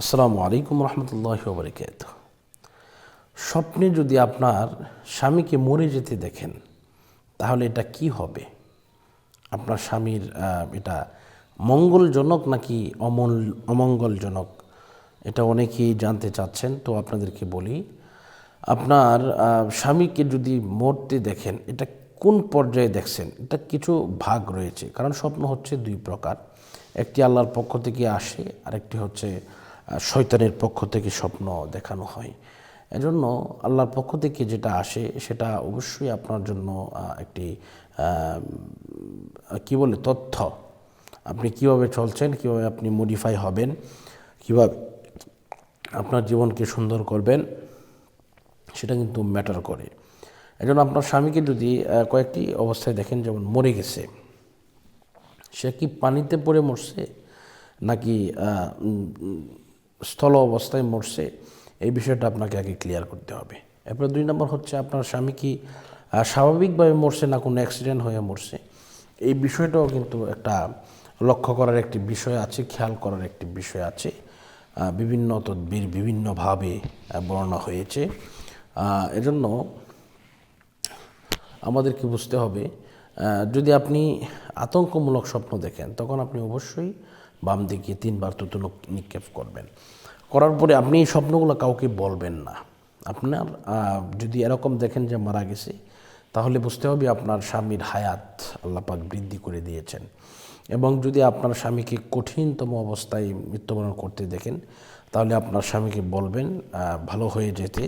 আসসালামু আলাইকুম রহমতুল্লাহ বরকাত স্বপ্নে যদি আপনার স্বামীকে মরে যেতে দেখেন, তাহলে এটা কি হবে? আপনার স্বামীর এটা মঙ্গলজনক নাকি অমল, অমঙ্গলজনক? এটা অনেকেই জানতে চাচ্ছেন, তো আপনাদেরকে বলি, আপনার স্বামীকে যদি মরতে দেখেন, এটা কোন পর্যায়ে দেখছেন? এটা কিছু ভাগ রয়েছে। কারণ স্বপ্ন হচ্ছে দুই প্রকার। একটি আল্লাহর পক্ষ থেকে আসে, আরেকটি হচ্ছে শয়তানের পক্ষ থেকে স্বপ্ন দেখানো হয়। এজন্য আল্লাহর পক্ষ থেকে যেটা আসে, সেটা অবশ্যই আপনার জন্য একটি কি বলে, তথ্য। আপনি কীভাবে চলছেন, কীভাবে আপনি মডিফাই হবেন, কীভাবে আপনার জীবনকে সুন্দর করবেন, সেটা কিন্তু ম্যাটার করে। এজন্য আপনার স্বামীকে যদি কয়েকটি অবস্থায় দেখেন, যেমন মরে গেছে, সে কি পানিতে পড়ে মরছে? নাকি স্থল অবস্থায় মরছে, এই বিষয়টা আপনাকে আগে ক্লিয়ার করতে হবে। এরপরে দুই নম্বর হচ্ছে আপনার স্বামী কি স্বাভাবিকভাবে মরছে না, কোনো অ্যাক্সিডেন্ট হয়ে মরছে? এই বিষয়টাও কিন্তু একটা লক্ষ্য করার একটি বিষয় আছে, খেয়াল করার একটি বিষয় আছে। বিভিন্ন তদ্বির বিভিন্নভাবে বর্ণনা হয়েছে। এজন্য আমাদেরকে বুঝতে হবে যদি আপনি আতঙ্কমূলক স্বপ্ন দেখেন, তখন আপনি অবশ্যই বাম দিকে তিনবার তুতু নিক্ষেপ করবেন। করার পরে আপনি এই স্বপ্নগুলো কাউকে বলবেন না। আপনার যদি এরকম দেখেন যে মারা গেছে, তাহলে বুঝতে হবে আপনার স্বামীর হায়াত আল্লাপাক বৃদ্ধি করে দিয়েছেন। এবং যদি আপনার স্বামীকে কঠিনতম অবস্থায় মৃত্যুবরণ করতে দেখেন, তাহলে আপনার স্বামীকে বলবেন ভালো হয়ে যেতে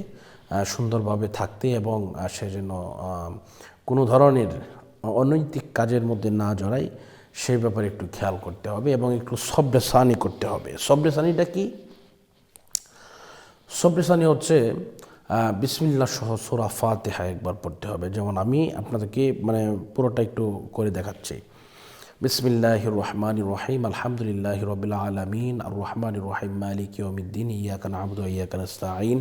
সুন্দরভাবে থাকতে এবং সে যেন কোনো ধরনের অনৈতিক কাজের মধ্যে না জড়ায় সেই ব্যাপারে একটু খেয়াল করতে হবে এবং একটু সব্রেসানি করতে হবে। সব্রেসানিটা কি? সব্রেসানি হচ্ছে বিসমিল্লা সহ সুরা ফাতেহা একবার পড়তে হবে। যেমন আমি আপনাদেরকে মানে পুরোটা একটু করে দেখাচ্ছি। বিসমিল্লাহ রহমান রহিম, আলহামদুলিল্লাহ রবিল আলমিন আর রহমান রহিম, মালিক ইয়মিদ্দিন ইয়াকান আবদু ইয়াকান আস্তাইন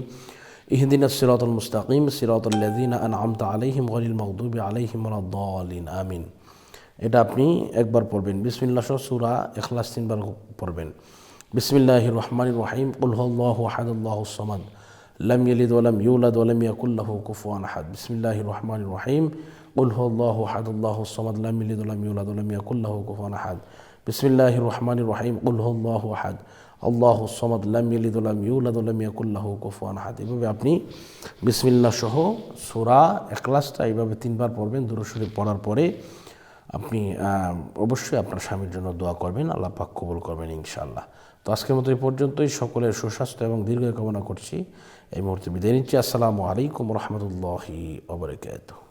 ইহদিন সিরাতুল মুস্তাকিম সিরাতুল্লাদিন আনআমত আলাইহিম গলিল মগদুবি আলাইহিম ওয়ালাদ-দালিন আমিন। এটা আপনি একবার পড়বেন। বিসমিল্লা সহ সুরা ইখলাস তিনবার পড়বেন। বিসমিল্লাহ রহমান রহিম। হুয়াল্লাহু আহাদুল্লাহু সামাদ। লাম ইয়ালিদ ওয়ালাম ইউলাদ ওয়ালাম ইয়াকুল লাহু কুফুয়ান আহাদ। বিসমিল্লাহির রহমানির রহিম। হুয়াল্লাহু আহাদুল্লাহু সামাদ। লাম ইয়ালিদ ওয়ালাম ইউলাদ ওয়ালাম ইয়াকুল লাহু কুফুয়ান আহাদ। বিসমিল্লাহির রহমানির রহিম। হুয়াল্লাহু আহাদ। আল্লাহু সামাদ। লাম ইয়ালিদ ওয়ালাম ইউলাদ ওয়ালাম ইয়াকুল লাহু কুফুয়ান আহাদ। এভাবে আপনি বিসমিল্লা সহ সুরা ইখলাসটা এইভাবে তিনবার পড়বেন। দুরূদ শরীফ পড়ার পরে আপনি অবশ্যই আপনার স্বামীর জন্য দোয়া করবেন, আল্লাহ পাক কবুল করবেন ইনশাআল্লাহ। তো আজকের মতো এই পর্যন্তই, সকলের সুস্বাস্থ্য এবং দীর্ঘ কামনা করছি। এই মুহূর্তে বিদায় নিচ্ছি। আসসালামু আলাইকুম রহমতুল্লাহি ওবরাকাতুহ